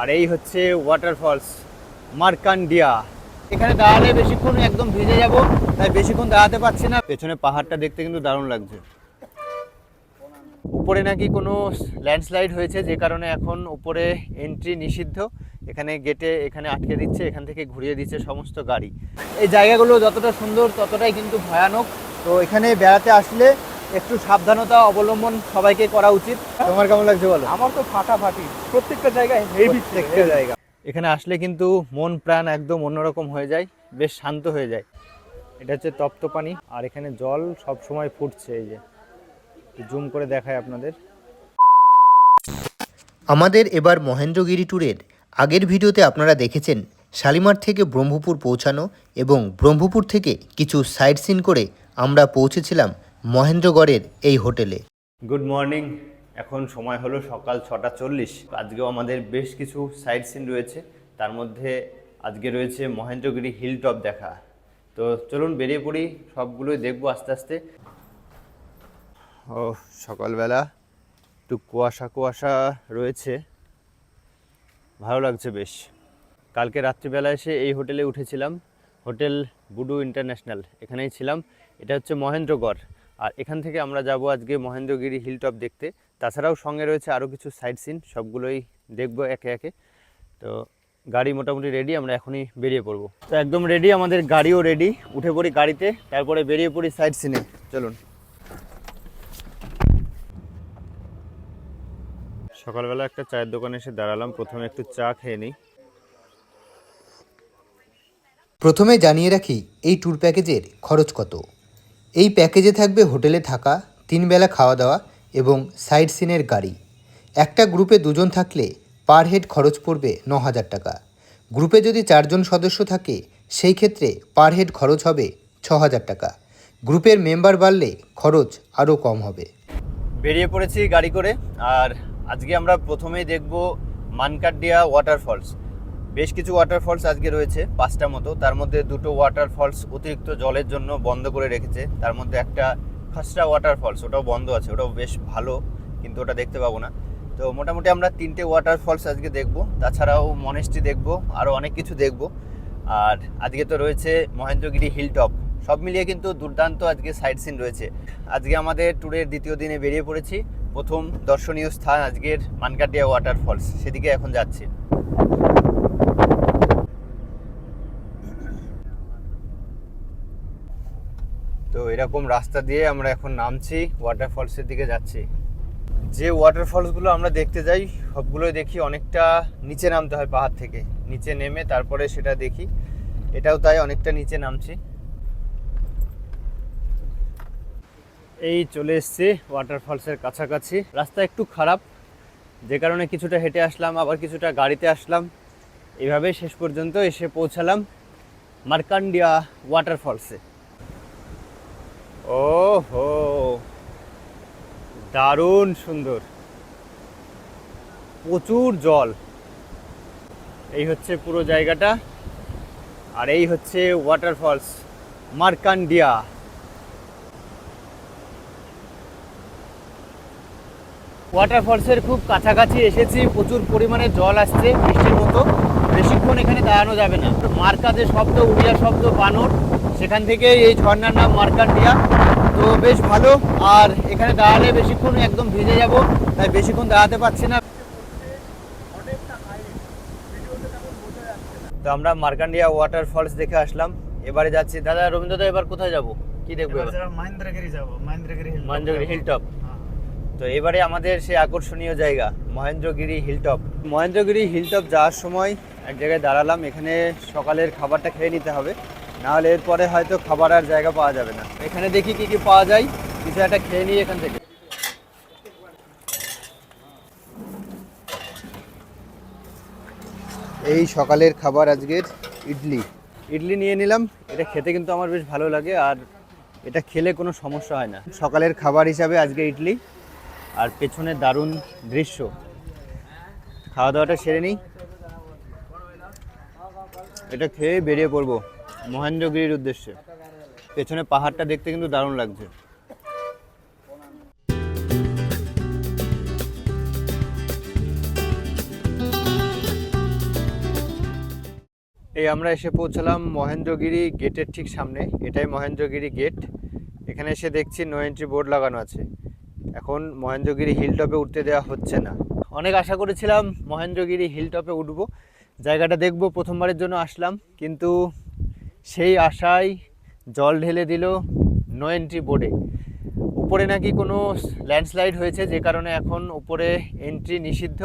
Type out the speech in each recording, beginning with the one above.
আর এই হচ্ছে ওয়াটারফলস মার্কান্ডিয়া এখানে দাঁড়ালে বেশিক্ষণ একদম ভিজে যাব, তাই বেশিক্ষণ দাঁড়াতে পারছি না। পেছনে পাহাড়টা দেখতে কিন্তু দারুণ লাগছে। উপরে নাকি কোনো ল্যান্ডস্লাইড হয়েছে, যে কারণে এখন উপরে এন্ট্রি নিষিদ্ধ। এখানে গেটে এখানে আটকে দিচ্ছে, এখান থেকে ঘুরিয়ে দিচ্ছে সমস্ত গাড়ি। এই জায়গাগুলো যতটা সুন্দর, ততটাই কিন্তু ভয়ানক। তো এখানে বেড়াতে আসলে একটু সাবধানতা অবলম্বন সবাইকে করা উচিত। তোমার কেমন লাগছে বলো? আমার তো ফাটাফাটি। প্রত্যেকটা জায়গায় হেভি প্রত্যেকটা জায়গা। এখানে আসলে কিন্তু মন প্রাণ একদম অন্যরকম হয়ে যায় বেশ শান্ত হয়ে যায়। এটা হচ্ছে তপ্ত পানি আর এখানে জল সব সময় ফুটছে এই যে। জুম করে দেখায় আপনাদের। আমাদের এবার মহেন্দ্রগিরি ট্যুরের আগের ভিডিওতে আপনারা দেখেছেন শালিমার থেকে ব্রহ্মপুর পৌঁছানো এবং ব্রহ্মপুর থেকে কিছু সাইট সিন করে আমরা পৌঁছেছিলাম মহেন্দ্রগড়ের এই হোটেলে। Good morning. এখন সময় হলো সকাল ছটা চল্লিশ। আজকেও আমাদের বেশ কিছু সাইট সিন রয়েছে। তার মধ্যে আজকে রয়েছে মহেন্দ্রগিরি হিল টপ দেখা। তো চলুন বেরিয়ে পড়ি, সবগুলোই দেখব আস্তে আস্তে। ও, সকালবেলা একটু কুয়াশা কুয়াশা রয়েছে। ভালো লাগছে বেশ। কালকে রাত্রিবেলা এসে এই হোটেলে উঠেছিলাম। হোটেল বুডু ইন্টারন্যাশনাল, এখানেই ছিলাম। এটা হচ্ছে মহেন্দ্রগড়। আর এখান থেকে আমরা যাব আজকে মহেন্দ্রগিরি হিল টপ দেখতে। তাছাড়াও সঙ্গে রয়েছে আরও কিছু সাইট সিন সবগুলোই দেখব একে একে। তো গাড়ি মোটামুটি রেডি আমরা এখনই বেরিয়ে পড়ব। তো একদম রেডি আমাদের গাড়িও রেডি উঠে পড়ি গাড়িতে, তারপরে বেরিয়ে পড়ি সাইট সিনে চলুন। সকালবেলা একটা চায়ের দোকানে এসে দাঁড়ালাম, প্রথমে একটু চা খেয়ে নিই। প্রথমে জানিয়ে রাখি, এই ট্যুর প্যাকেজের খরচ কত? এই প্যাকেজে থাকবে হোটেলে থাকা, তিন বেলা খাওয়া দাওয়া এবং সাইড সিনের গাড়ি। একটা গ্রুপে দুজন থাকলে পার হেড খরচ পড়বে ন হাজার টাকা। গ্রুপে যদি চারজন সদস্য থাকে, সেই ক্ষেত্রে পার হেড খরচ হবে ছ হাজার টাকা। গ্রুপের মেম্বার বাড়লে খরচ আরও কম হবে। বেরিয়ে পড়েছি গাড়ি করে, আর আজকে আমরা প্রথমেই দেখব মানকাড্ডিয়া ওয়াটারফলস বেশ কিছু ওয়াটারফলস আজকে রয়েছে, পাঁচটা মতো। তার মধ্যে দুটো ওয়াটারফলস অতিরিক্ত জলের জন্য বন্ধ করে রেখেছে। তার মধ্যে একটা খাসরা ওয়াটারফলস ওটাও বন্ধ আছে, ওটাও বেশ ভালো, কিন্তু ওটা দেখতে পাবো না। তো মোটামুটি আমরা তিনটে ওয়াটারফলস আজকে দেখব, তাছাড়াও মনেস্ট্রি দেখব আরও অনেক কিছু দেখব। আর আজকে তো রয়েছে মহেন্দ্রগিরি হিল টপ সব মিলিয়ে কিন্তু দুর্দান্ত আজকে সাইট সিন রয়েছে। আজকে আমাদের ট্যুরের দ্বিতীয় দিনে বেরিয়ে পড়েছি, প্রথম দর্শনীয় স্থান আজকের মানকাটিয়া ওয়াটারফলস সেদিকে এখন যাচ্ছি। তো এরকম রাস্তা দিয়ে আমরা এখন নামছি ওয়াটারফলসের দিকে যাচ্ছি। যে ওয়াটারফলসগুলো আমরা দেখতে যাই, সবগুলোই দেখি অনেকটা নিচে নামতে হয় পাহাড় থেকে। নিচে নেমে তারপরে সেটা দেখি। এটাও তাই অনেকটা নিচে নামছি। এই চলে এসছি ওয়াটারফলসের কাছাকাছি। রাস্তা একটু খারাপ, যে কারণে কিছুটা হেঁটে আসলাম, আবার কিছুটা গাড়িতে আসলাম। এইভাবে শেষ পর্যন্ত এসে পৌঁছালাম মার্কান্ডিয়া ওয়াটারফলসে ও হো দারুণ সুন্দর। প্রচুর জল। এই হচ্ছে পুরো জায়গাটা। আর এই হচ্ছে ওয়াটারফলস মার্কান্ডিয়া। ওয়াটারফলসের খুব কাছাকাছি এসেছি, প্রচুর পরিমাণে জল আসছে বৃষ্টির মতো। বেশিক্ষণ এখানে দাঁড়ানো যাবে না। মার্কা যে শব্দ, উড়িয়া শব্দ, বানর। সেখান থেকে এই ঝর্ণার নাম মার্কান্ডিয়া। তো বেশ ভালো। আর এখানে দাঁড়ালে বেশিক্ষণ একদম ভিজে যাব তাই বেশিক্ষণ দাঁড়াতে পারছি না। তো আমরা মার্কান্ডিয়া ওয়াটার ফলস দেখে আসলাম। এবারে যাচ্ছি। দাদা রবীন্দ্রদা এবার কোথায় যাব? কি দেখব মহেন্দ্রগিরি যাব মহেন্দ্রগিরি হিল মহেন্দ্রগিরি হিলটপ তো এবারে আমাদের সেই আকর্ষণীয় জায়গা মহেন্দ্রগিরি হিলটপ মহেন্দ্রগিরি হিলটপ যাওয়ার সময় এক জায়গায় দাঁড়ালাম। এখানে সকালের খাবারটা খেয়ে নিতে হবে। না হলে এরপরে হয়তো খাবার আর জায়গা পাওয়া যাবে না। এখানে দেখি কি কি পাওয়া যায়। কিছু একটা খেয়ে নিই এখান থেকে। এই সকালের খাবার আজকের ইডলি। ইডলি নিয়ে নিলাম। এটা খেতে কিন্তু আমার বেশ ভালো লাগে আর এটা খেলে কোনো সমস্যা হয় না। সকালের খাবার হিসাবে আজকে ইডলি। আর পেছনে দারুণ দৃশ্য। খাওয়া দাওয়াটা সেরে নিই। এটা খেয়ে বেরিয়ে পড়ব। মহেন্দ্রগিরির উদ্দেশ্যে। পেছনে পাহাড়টা দেখতে কিন্তু দারুণ লাগছে। এই আমরা এসে পৌঁছালাম মহেন্দ্রগিরি গেটের ঠিক সামনে। এটাই মহেন্দ্রগিরি গেট। এখানে এসে দেখছি নো এন্ট্রি বোর্ড লাগানো আছে। এখন মহেন্দ্রগিরি হিল টপে উঠতে দেওয়া হচ্ছে না। অনেক আশা করেছিলাম মহেন্দ্রগিরি হিল টপে উঠবো। জায়গাটা দেখব, প্রথমবারের জন্য আসলাম। কিন্তু সেই আশায় জল ঢেলে দিল নো এন্ট্রি বোর্ডে উপরে নাকি কোনো ল্যান্ডস্লাইড হয়েছে, যে কারণে এখন উপরে এন্ট্রি নিষিদ্ধ।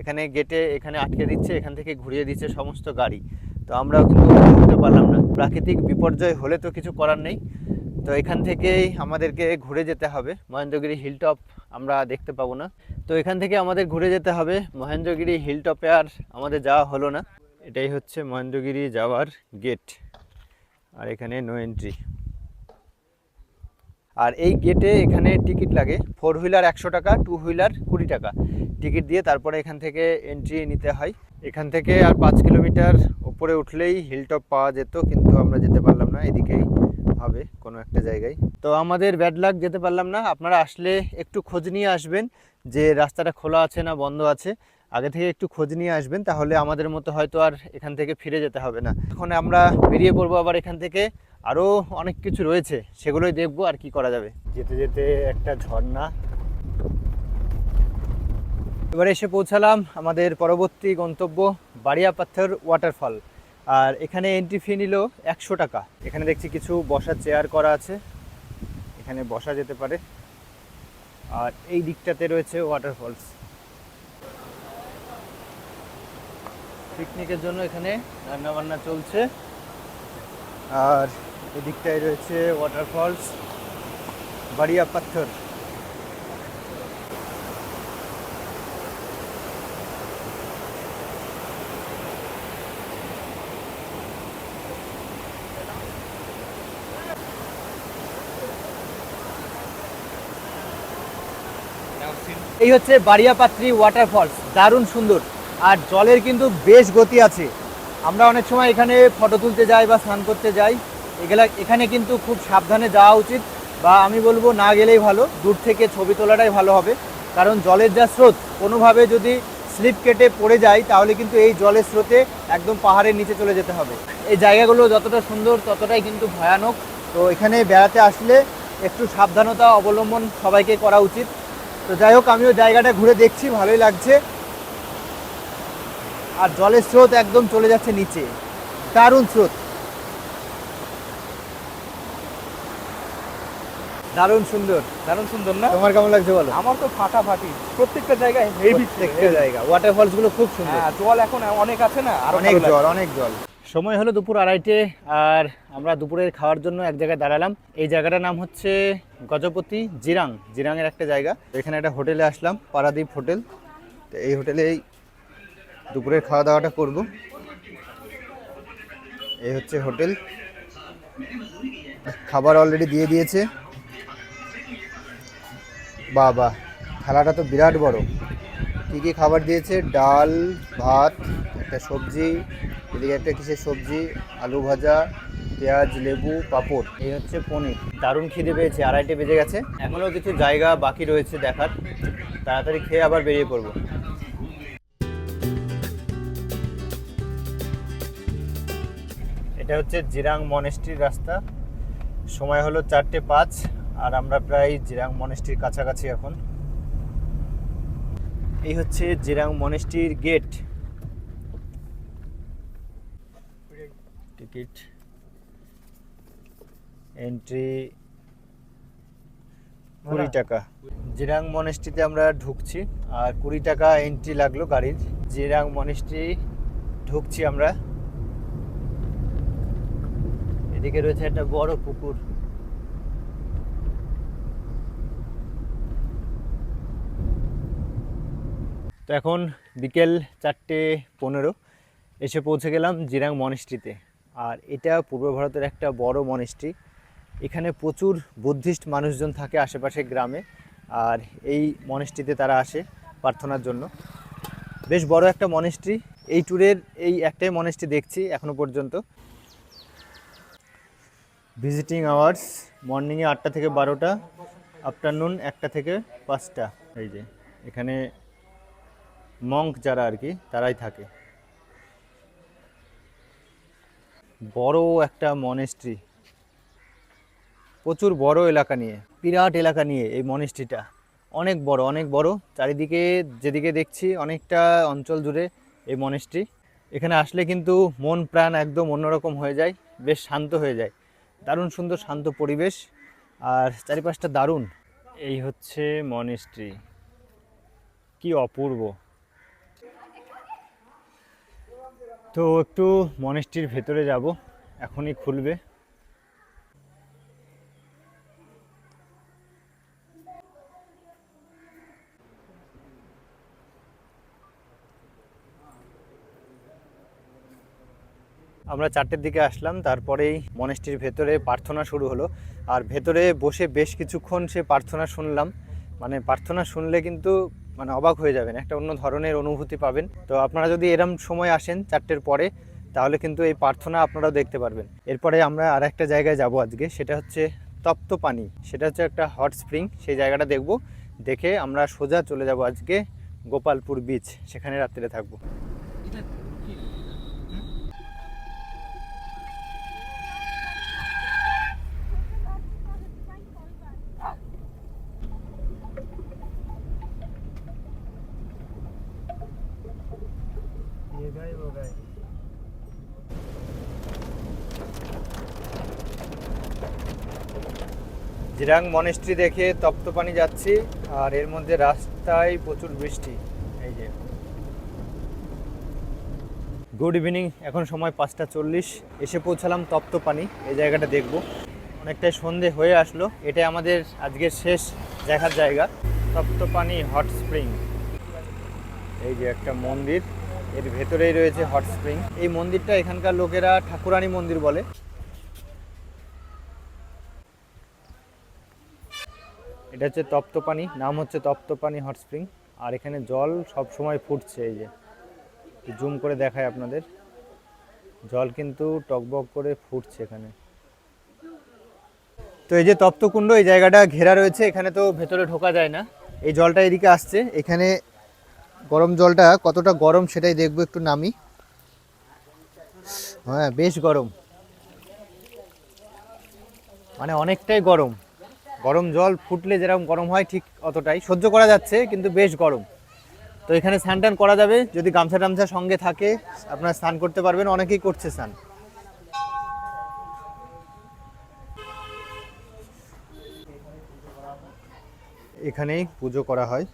এখানে গেটে এখানে আটকে দিচ্ছে, এখান থেকে ঘুরিয়ে দিচ্ছে সমস্ত গাড়ি। তো আমরাও কিন্তু ঘুরতে পারলাম না। প্রাকৃতিক বিপর্যয় হলে তো কিছু করার নেই। তো এখান থেকেই আমাদেরকে ঘুরে যেতে হবে। মহেন্দ্রগিরি হিলটপ আমরা দেখতে পাবো না। তো এখান থেকে আমাদের ঘুরে যেতে হবে। মহেন্দ্রগিরি হিলটপে আর আমাদের যাওয়া হলো না। এটাই হচ্ছে মহেন্দ্রগিরি যাওয়ার গেট আর এখানে নো এন্ট্রি আর এই গেটে এখানে টিকিট লাগে। ফোর হুইলার একশো টাকা টু হুইলার কুড়ি টাকা। টিকিট দিয়ে তারপরে এখান থেকে এন্ট্রি নিতে হয়। এখান থেকে আর পাঁচ কিলোমিটার উপরে উঠলেই হিলটপ পাওয়া যেত, কিন্তু আমরা যেতে পারলাম না। এদিকেই হবে কোনো একটা জায়গায়। তো আমাদের ব্যাড লাক যেতে পারলাম না। আপনারা আসলে একটু খোঁজ নিয়ে আসবেন যে রাস্তাটা খোলা আছে না বন্ধ আছে। আগে থেকে একটু খোঁজ নিয়ে আসবেন, তাহলে আমাদের মতো হয়তো আর এখান থেকে ফিরে যেতে হবে না। এখন আমরা বেরিয়ে পড়ব আবার এখান থেকে। আরও অনেক কিছু রয়েছে, সেগুলোই দেখব আর কি করা যাবে। যেতে যেতে একটা ঝর্ণা। এবারে এসে পৌঁছালাম আমাদের পরবর্তী গন্তব্য বাড়িয়া পাথর ওয়াটারফল আর এখানে এন্ট্রি ফি নিল একশো টাকা। এখানে দেখছি কিছু বসার চেয়ার করা আছে। এখানে বসা যেতে পারে। আর এই দিকটাতে রয়েছে ওয়াটারফলস পিকনিকের জন্য এখানে রান্না বান্না চলছে। আর এদিকটায় রয়েছে ওয়াটারফলস বাড়িয়া পাথর। এই হচ্ছে বাড়িয়াপাত্রী ওয়াটারফলস দারুণ সুন্দর। আর জলের কিন্তু বেশ গতি আছে। আমরা অনেক সময় এখানে ফটো তুলতে যাই বা স্নান করতে যাই। এগুলা, এখানে কিন্তু খুব সাবধানে যাওয়া উচিত বা আমি বলব না গেলেই ভালো, দূর থেকে ছবি তোলাটাই ভালো হবে। কারণ জলের যা স্রোত, কোনোভাবে যদি স্লিপ কেটে পড়ে যায়, তাহলে কিন্তু এই জলের স্রোতে একদম পাহাড়ের নিচে চলে যেতে হবে। এই জায়গাগুলো যতটা সুন্দর, ততটাই কিন্তু ভয়ানক। তো এখানে বেড়াতে আসলে একটু সাবধানতা অবলম্বন সবাইকে করা উচিত। তো যাই হোক, আমিও জায়গাটা ঘুরে দেখছি, ভালোই লাগছে। আর জলের স্রোত একদম চলে যাচ্ছে নিচে। দারুণ স্রোত। দারুণ সুন্দর। দারুণ সুন্দর না? তোমার কেমন লাগছে বলো? আমার তো ফাটাফাটি। প্রত্যেকটা জায়গায় হেভি প্রত্যেকটা জায়গা। ওয়াটারফলসগুলো খুব সুন্দর। হ্যাঁ জল এখন অনেক আছে না আর অনেক জল অনেক জল। সময় হলো দুপুর আড়াইটে আর আমরা দুপুরের খাওয়ার জন্য এক জায়গায় দাঁড়ালাম। এই জায়গাটার নাম হচ্ছে গজপতি জিরাং। জিরাংয়ের একটা জায়গা। এখানে একটা হোটেলে আসলাম পারাদ্বীপ হোটেল। তো এই হোটেলেই দুপুরের খাওয়া দাওয়াটা করব। এই হচ্ছে হোটেল। খাবার অলরেডি দিয়ে দিয়েছে। বাহ থালাটা তো বিরাট বড়। কী কী খাবার দিয়েছে? ডাল, ভাত, একটা সবজি, এদিকে একটা কিসের সবজি? আলু ভাজা, পেঁয়াজ, লেবু, পাঁপড়। এই হচ্ছে পনির। দারুণ খিদে পেয়েছে, আড়াইটে বেজে গেছে। এখনও কিছু জায়গা বাকি রয়েছে দেখার। তাড়াতাড়ি খেয়ে আবার বেরিয়ে পড়ব। এটা হচ্ছে জিরাং মনেস্ট্রির রাস্তা। সময় হলো চারটে পাঁচ, আর আমরা প্রায় জিরাং মনেস্ট্রির কাছাকাছি এখন। এই হচ্ছে জিরাং মনেস্ট্রির গেট। টিকিট এন্ট্রি কুড়ি টাকা। জিরাং মনেস্ট্রিতে আমরা ঢুকছি, আর কুড়ি টাকা এন্ট্রি লাগল গাড়ির। জিরাং মনেস্ট্রি ঢুকছি আমরা। এদিকে রয়েছে একটা বড় পুকুর। তো এখন বিকেল চারটে পনেরো, এসে পৌঁছে গেলাম জিরাং মনেস্ট্রিতে। আর এটা পূর্ব ভারতের একটা বড় মনেস্ট্রি। এখানে প্রচুর বুদ্ধিস্ট মানুষজন থাকে আশেপাশে গ্রামে, আর এই মনেস্ট্রিতে তারা আসে প্রার্থনার জন্য। বেশ বড় একটা মনেস্ট্রি। এই ট্যুরের এই একটাই মনেস্ট্রি দেখছি এখনও পর্যন্ত। ভিজিটিং আওয়ার্স মর্নিংয়ে আটটা থেকে বারোটা আফটারনুন একটা থেকে পাঁচটা। এই যে, এখানে মঙ্ক যারা আর কি, তারাই থাকে। বড় একটা মনেস্ট্রি প্রচুর বড় এলাকা নিয়ে, বিরাট এলাকা নিয়ে এই মনেস্ট্রিটা অনেক বড় অনেক বড়। চারিদিকে, যেদিকে দেখছি, অনেকটা অঞ্চল জুড়ে এই মনেস্ট্রি এখানে আসলে কিন্তু মন প্রাণ একদম অন্যরকম হয়ে যায়, বেশ শান্ত হয়ে যায়। দারুণ সুন্দর শান্ত পরিবেশ আর চারিপাশটা দারুণ। এই হচ্ছে মনেস্ট্রি। কি অপূর্ব। তো একটু মনেস্ট্রির ভেতরে যাব, এখনই খুলবে। আমরা চারটের দিকে আসলাম, তারপরেই মনেস্ট্রির ভেতরে প্রার্থনা শুরু হলো। আর ভেতরে বসে বেশ কিছুক্ষণ সে প্রার্থনা শুনলাম। মানে প্রার্থনা শুনলে কিন্তু মানে অবাক হয়ে যাবেন, একটা অন্য ধরনের অনুভূতি পাবেন। তো আপনারা যদি এরম সময় আসেন চারটের পরে, তাহলে কিন্তু এই প্রার্থনা আপনারাও দেখতে পারবেন। এরপরে আমরা আর একটা জায়গায় যাব আজকে, সেটা হচ্ছে তপ্ত পানি সেটা হচ্ছে একটা হট স্প্রিং, সেই জায়গাটা দেখব। দেখে আমরা সোজা চলে যাব আজকে গোপালপুর বিচ সেখানে রাত্রে থাকব। জিরাং মনেস্ট্রি দেখে তপ্ত পানি যাচ্ছি আর এর মধ্যে রাস্তায় প্রচুর বৃষ্টি এই যে গুড ইভিনিং এখন সময় পাঁচটা চল্লিশ এসে পৌঁছালাম তপ্ত পানি এই জায়গাটা দেখব অনেকটাই সন্ধে হয়ে আসলো এটাই আমাদের আজকের শেষ দেখার জায়গা তপ্ত পানি হট স্প্রিং এই যে একটা মন্দির এর ভেতরেই রয়েছে হট স্প্রিং এই মন্দিরটা এখানকার লোকেরা ঠাকুরানী মন্দির বলে। এটা হচ্ছে তপ্ত পানি নাম হচ্ছে তপ্ত পানি হট স্প্রিং আর এখানে জল সব সময় ফুটছে এই যে। জুম করে দেখায় আপনাদের। জল কিন্তু টকবক করে ফুটছে এখানে। তো এই যে তপ্তকুণ্ড, এই জায়গাটা ঘেরা রয়েছে, এখানে তো ভেতরে ঢোকা যায় না। এই জলটা এদিকে আসছে। এখানে গরম জলটা কতটা গরম সেটাই দেখব, একটু নামি। হ্যাঁ বেশ গরম। মানে অনেকটাই গরম। গরম জল ফুটলে যেরকম গরম হয় ঠিক অতটাই। সহ্য করা যাচ্ছে, কিন্তু বেশ গরম। তো এখানে স্নান টান করা যাবে। যদি গামছা টামছা সঙ্গে থাকে, আপনারা স্নান করতে পারবেন। অনেকেই করছে স্নান। এখানেই পুজো করা হয়।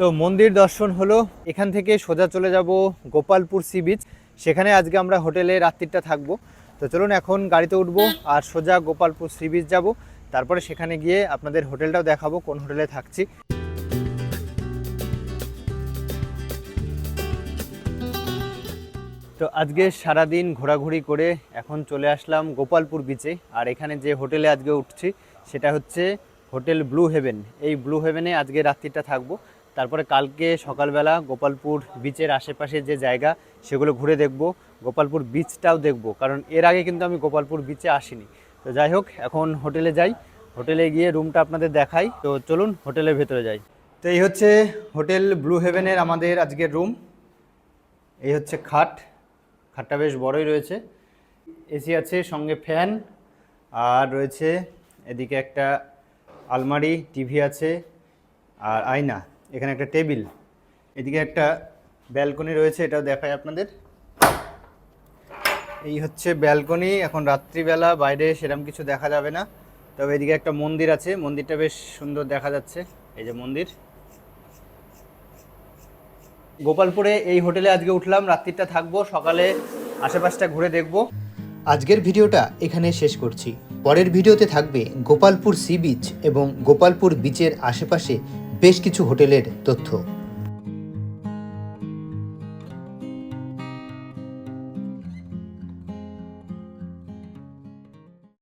তো মন্দির দর্শন হলো। এখান থেকে সোজা চলে যাব গোপালপুর সি বিচ। সেখানে আজকে আমরা হোটেলে রাত্রিটা থাকব। তো চলুন এখন গাড়িতে উঠবো আর সোজা গোপালপুর সি বিচ যাব। তারপরে সেখানে গিয়ে আপনাদের হোটেলটাও দেখাবো, কোন হোটেলে থাকছি। তো আজকে সারাদিন ঘোরাঘুরি করে এখন চলে আসলাম গোপালপুর বিচে আর এখানে যে হোটেলে আজকে উঠছি, সেটা হচ্ছে হোটেল ব্লু হেভেন। এই ব্লু হেভেনে আজকে রাত্রিটা থাকব। তারপরে কালকে সকালবেলা গোপালপুর বিচের আশেপাশে যে জায়গা, সেগুলো ঘুরে দেখব। গোপালপুর বিচটাও দেখব, কারণ এর আগে কিন্তু আমি গোপালপুর বিচে আসিনি। তো যাই হোক, এখন হোটেলে যাই। হোটেলে গিয়ে রুমটা আপনাদের দেখাই। তো চলুন, হোটেলের ভেতরে যাই। তো এই হচ্ছে হোটেল ব্লু হেভেনের আমাদের আজকের রুম। এই হচ্ছে খাট। খাটটা বেশ বড়ই রয়েছে। এসি আছে, সঙ্গে ফ্যান। আর রয়েছে এদিকে একটা আলমারি, টিভি আছে, আর আয়না। এখানে একটা টেবিল। এদিকে একটা ব্যালকনি রয়েছে, এটাও দেখায় আপনাদের। এই হচ্ছে ব্যালকনি, এখন রাত্রিবেলা, বাইরে সেরকম কিছু দেখা যাবে না। তবে এদিকে একটা মন্দির আছে, মন্দিরটা বেশ সুন্দর দেখা যাচ্ছে, এই যে মন্দির। গোপালপুরে এই হোটেলে আজকে উঠলাম, রাত্রিটা থাকব, সকালে আশেপাশটা ঘুরে দেখব। আজকের ভিডিওটা এখানে শেষ করছি। পরের ভিডিওতে থাকবে গোপালপুর সি বিচ এবং গোপালপুর বিচের আশেপাশে বেশ কিছু হোটেলের তথ্য।